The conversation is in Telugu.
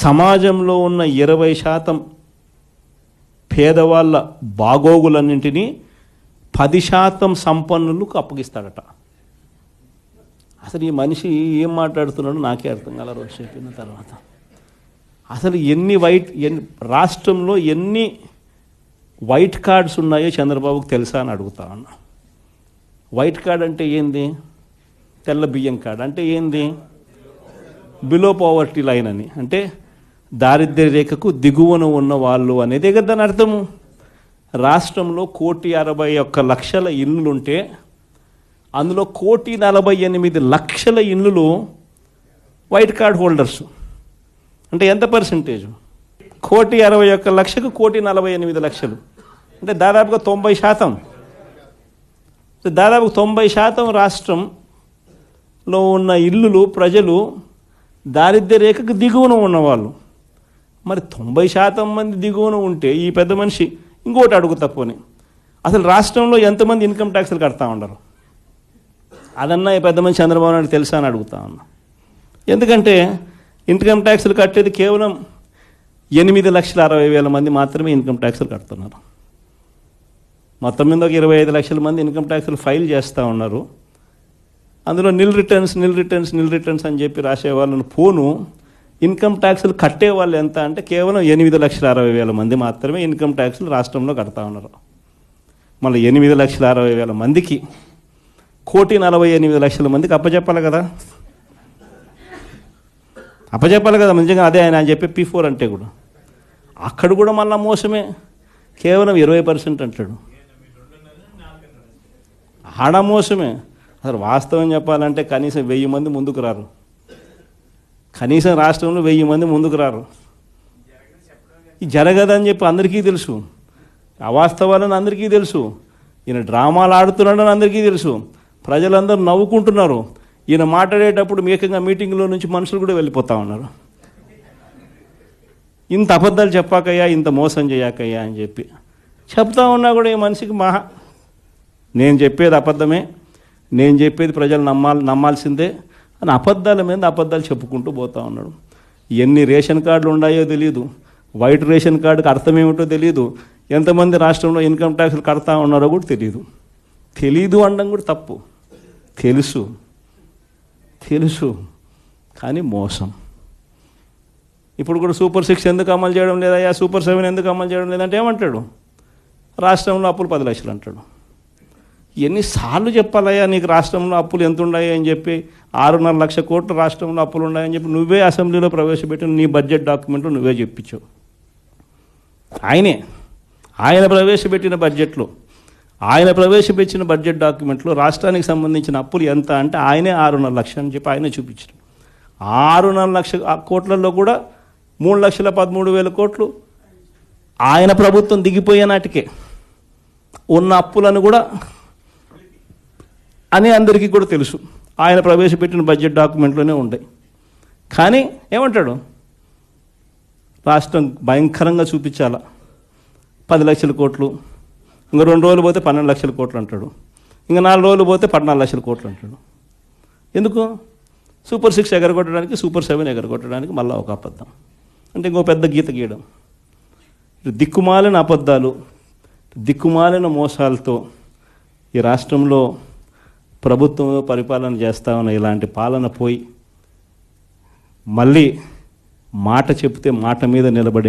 సమాజంలో ఉన్న ఇరవై శాతం పేదవాళ్ళ బాగోగులన్నింటినీ పది శాతం సంపన్నులకు అప్పగిస్తాడట. అసలు ఈ మనిషి ఏం మాట్లాడుతున్నాడో నాకే అర్థం కాల రోజు చెప్పిన తర్వాత. అసలు ఎన్ని వైట్ ఎన్ని రాష్ట్రంలో ఎన్ని వైట్ కార్డ్స్ ఉన్నాయో చంద్రబాబుకు తెలుసా అని అడుగుతా ఉన్నా. వైట్ కార్డ్ అంటే ఏంది? తెల్ల బియ్యం కార్డ్ అంటే ఏంది? బిలో పవర్టీ లైన్ అని. అంటే దారిద్ర్య రేఖకు దిగువన ఉన్న వాళ్ళు అనేదే కదా దాని అర్థము. రాష్ట్రంలో కోటి అరవై ఒక్క లక్షల ఇల్లులుంటే అందులో కోటి నలభై ఎనిమిది లక్షల ఇల్లులు వైట్ కార్డ్ హోల్డర్స్. అంటే ఎంత పర్సంటేజ్? కోటి అరవై ఒక్క లక్షకు కోటి నలభై ఎనిమిది లక్షలు. అంటే దాదాపుగా తొంభై శాతం. దాదాపు తొంభై శాతం రాష్ట్రంలో ఉన్న ఇల్లులు ప్రజలు దారిద్ర్య రేఖకు దిగువన ఉన్నవాళ్ళు. మరి తొంభై శాతం మంది దిగువన ఉంటే ఈ పెద్ద మనిషి ఇంకోటి అడుగు తప్పని. అసలు రాష్ట్రంలో ఎంతమంది ఇన్కమ్ ట్యాక్స్లు కడతా ఉండరు? అదన్నా ఈ పెద్ద మనిషి చంద్రబాబు నాయుడు తెలుసా అని అడుగుతా ఉన్నా. ఎందుకంటే ఇన్కమ్ ట్యాక్స్లు కట్టేది కేవలం ఎనిమిది లక్షల అరవై వేల మంది మాత్రమే ఇన్కమ్ ట్యాక్స్లు కడుతున్నారు. మొత్తం మీద ఒక ఇరవై ఐదు లక్షల మంది ఇన్కమ్ ట్యాక్స్లు ఫైల్ చేస్తూ ఉన్నారు. అందులో nil returns nil returns nil returns అని చెప్పి రాసే ఫోను పోను. ఇన్కమ్ ట్యాక్స్లు కట్టే వాళ్ళు ఎంత అంటే కేవలం ఎనిమిది లక్షల అరవై వేల మంది మాత్రమే ఇన్కమ్ ట్యాక్సులు రాష్ట్రంలో కడతా ఉన్నారు. మళ్ళీ ఎనిమిది లక్షల అరవై వేల మందికి కోటి నలభై ఎనిమిది లక్షల మందికి అప్పచెప్పాలి కదా. అప్పచెప్పాలి కదా నిజంగా అదే ఆయన చెప్పే పీ ఫోర్ అంటే కూడా. అక్కడ కూడా మళ్ళీ మోసమే. కేవలం ఇరవై పర్సెంట్ అంటాడు. ఆడ మోసమే. అసలు వాస్తవం చెప్పాలంటే కనీసం వెయ్యి మంది ముందుకు రారు. కనీసం రాష్ట్రంలో వెయ్యి మంది ముందుకు రారు. జరగదని చెప్పి అందరికీ తెలుసు. అవాస్తవాలని అందరికీ తెలుసు. ఈయన డ్రామాలు ఆడుతున్నాడని అందరికీ తెలుసు. ప్రజలందరూ నవ్వుకుంటున్నారు. ఈయన మాట్లాడేటప్పుడు ఏకంగా మీటింగ్లో నుంచి మనుషులు కూడా వెళ్ళిపోతా ఉన్నారు. ఇంత అబద్ధాలు చెప్పాకయ్యా ఇంత మోసం చేయకయ్యా అని చెప్పి. చెప్తా ఉన్నా కూడా ఈ మనిషికి మహా. నేను చెప్పేది అబద్ధమే. నేను చెప్పేది ప్రజలు నమ్మాలి నమ్మాల్సిందే. అని అబద్ధాల మీద అబద్ధాలు చెప్పుకుంటూ పోతా ఉన్నాడు. ఎన్ని రేషన్ కార్డులు ఉన్నాయో తెలియదు వైట్ రేషన్ కార్డుకి అర్థం ఏమిటో తెలియదు ఎంతమంది రాష్ట్రంలో ఇన్కమ్ ట్యాక్స్లు కడతా ఉన్నారో కూడా తెలియదు తెలీదు అనడం కూడా తప్పు. తెలుసు. తెలుసు. కానీ మోసం. ఇప్పుడు కూడా సూపర్ సిక్స్ ఎందుకు అమలు చేయడం లేదయ్యా సూపర్ సెవెన్ ఎందుకు అమలు చేయడం లేదంటే ఏమంటాడు? రాష్ట్రంలో అప్పులు పది లక్షలు అంటాడు. ఎన్నిసార్లు చెప్పాలయ్యా నీకు రాష్ట్రంలో అప్పులు ఎంత ఉన్నాయి అని చెప్పి ఆరున్నర లక్ష కోట్లు రాష్ట్రంలో అప్పులు ఉన్నాయని చెప్పి నువ్వే అసెంబ్లీలో ప్రవేశపెట్టిన నీ బడ్జెట్ డాక్యుమెంట్లు నువ్వే చెప్పించావు. ఆయనే. ఆయన ప్రవేశపెట్టిన బడ్జెట్లో ఆయన ప్రవేశపెట్టిన బడ్జెట్ డాక్యుమెంట్లో రాష్ట్రానికి సంబంధించిన అప్పులు ఎంత అంటే ఆయనే ఆరున్నర లక్షలు అని చెప్పి ఆయనే చూపించారు ఆరున్నర లక్ష కోట్లలో కూడా మూడు లక్షల పదమూడు వేల కోట్లు ఆయన ప్రభుత్వం దిగిపోయే నాటికే. ఉన్న అప్పులను కూడా అని అందరికీ కూడా తెలుసు. ఆయన ప్రవేశపెట్టిన బడ్జెట్ డాక్యుమెంట్లోనే ఉంటాయి. కానీ ఏమంటాడు? రాష్ట్రం భయంకరంగా చూపించాల? పది లక్షల కోట్లు. ఇంకా రెండు రోజులు పోతే పన్నెండు లక్షల కోట్లు అంటాడు. ఇంకా నాలుగు రోజులు పోతే పద్నాలుగు లక్షల కోట్లు అంటాడు. ఎందుకు? సూపర్ సిక్స్ ఎగరగొట్టడానికి సూపర్ సెవెన్ ఎగరగొట్టడానికి మళ్ళీ ఒక అబద్ధం. అంటే ఇంకో పెద్ద గీత గీయడం. దిక్కుమాలిన అబద్ధాలు దిక్కుమాలిన మోసాలతో ఈ రాష్ట్రంలో ప్రభుత్వం పరిపాలన చేస్తా ఉన్న ఇలాంటి పాలన పోయి మళ్ళీ మాట చెప్తే మాట మీద నిలబడి